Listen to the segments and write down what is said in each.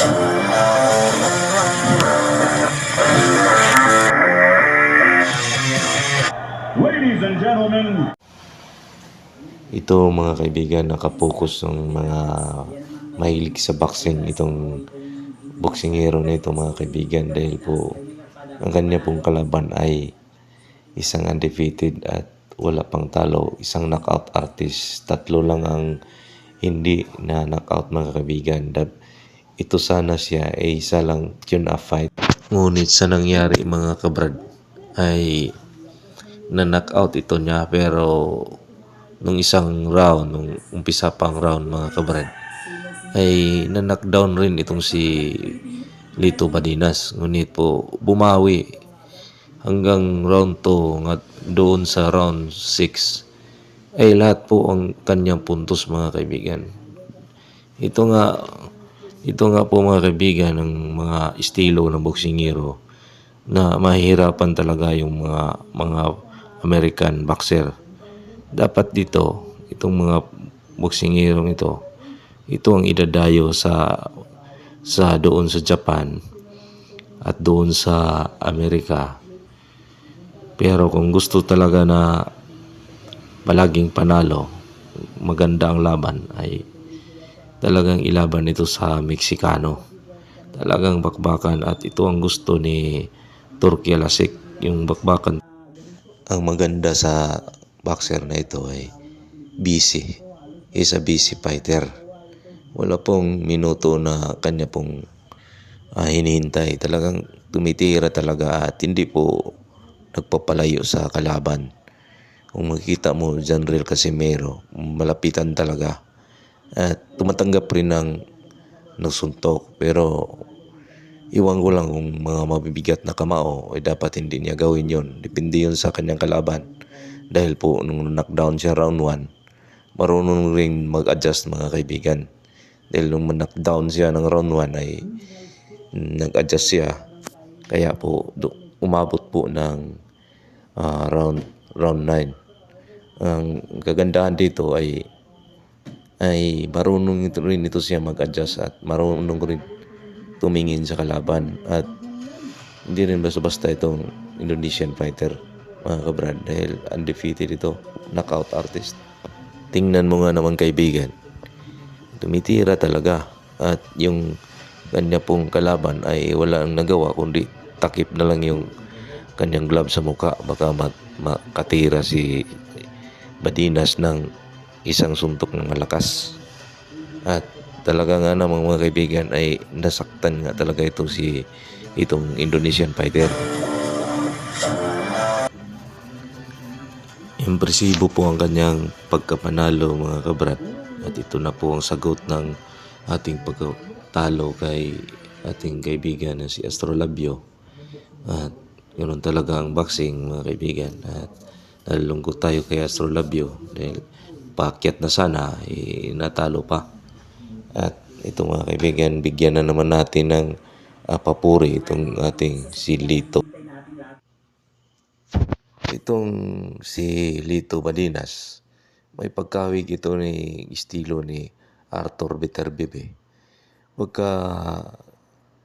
Ladies and gentlemen, Ito mga kaibigan, nakapokus ng mga mahilig sa boxing itong boksingero na ito mga kaibigan dahil po ang kanya pong kalaban ay isang undefeated at wala pang talo, isang knockout artist. Tatlo lang ang hindi na knockout mga kaibigan. Ito sana siya ay isa lang tune up fight. Ngunit sa nangyari mga kabrad ay na knockout ito niya pero nung isang round, nung umpisa pang round mga kabrad, ay na-knockdown rin itong si Lito Badinas. Ngunit po bumawi hanggang round 2 nga doon sa round 6 ay lahat po ang kanyang puntos mga kaibigan. Ito nga ito nga po mga kaibigan ng mga estilo ng boksingero na mahihirapan talaga yung mga mga American boxer dapat dito, itong mga boksingerong ito, ito ang idadayo sa sa doon sa Japan at doon sa Amerika. Pero kung gusto talaga na palaging panalo, maganda ang laban ay talagang ilaban ito sa Meksikano. Talagang bakbakan at ito ang gusto ni Turkey Lasik, yung bakbakan. Ang maganda sa boxer na ito ay busy. Is a busy fighter. Wala pong minuto na kanya pong ah, hinihintay. Talagang tumitira talaga at hindi po nagpapalayo sa kalaban. Kung makikita mo, General Casimero, malapitan talaga. At tumatanggap rin ng, ng suntok. Pero iwan ko lang kung mga mabibigat na kamao, ay dapat hindi niya gawin yon. Depende yun sa kanyang kalaban. Dahil po nung knockdown siya round 1, marunong rin mag-adjust mga kaibigan. Dahil nung knockdown siya ng round 1 ay nag-adjust siya. Kaya po umabot po ng ah, round round 9. Ang kagandahan dito ay ay marunong rin ito siya mag-adjust at marunong rin tumingin sa kalaban at hindi rin basta-basta itong Indonesian fighter mga kabrad dahil undefeated ito knockout artist. Tingnan mo nga naman kaibigan. Tumitira talaga at yung kanya pong kalaban ay wala ang nagawa kundi takip na lang yung kanyang glove sa muka baka makatira si Badinas ng isang suntok ng malakas. At talaga nga namang mga kaibigan ay nasaktan nga talaga ito si itong Indonesian fighter. Impresibo po ang kanyang pagkapanalo mga kabrat. At ito na po ang sagot ng ating pagkatalo kay ating kaibigan na si Astrolabio. At ganoon talaga ang boxing mga kaibigan. At nalulungkot tayo kay Astrolabio dahil paakyat na sana eh, natalo pa at ito mga kaibigan bigyan na naman natin ng ah, papuri itong ating si Lito Itong si Lito Badinas, may pagkawig ito ni estilo ni Arthur Viterbibe. Pagka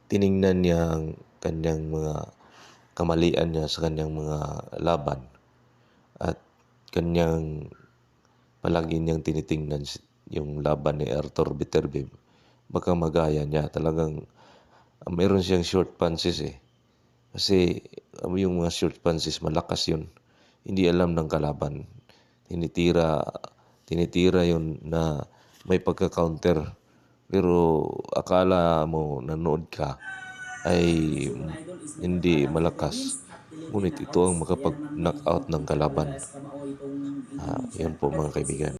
tiningnan niya ang kanyang mga kamalian niya sa kanyang mga laban at kanyang palagi niyang tinitingnan yung laban ni Arthur Viterbibe, baka magaya niya. Talagang ah, mayroon siyang short punches eh. Kasi um, yung mga short punches, malakas yun. Hindi alam ng kalaban. Tinitira, tinitira yun na may pagka-counter. Pero akala mo nanood ka ay hindi malakas. Ngunit ito ang makapag-knock out ng kalaban. Ah, yan po mga kaibigan.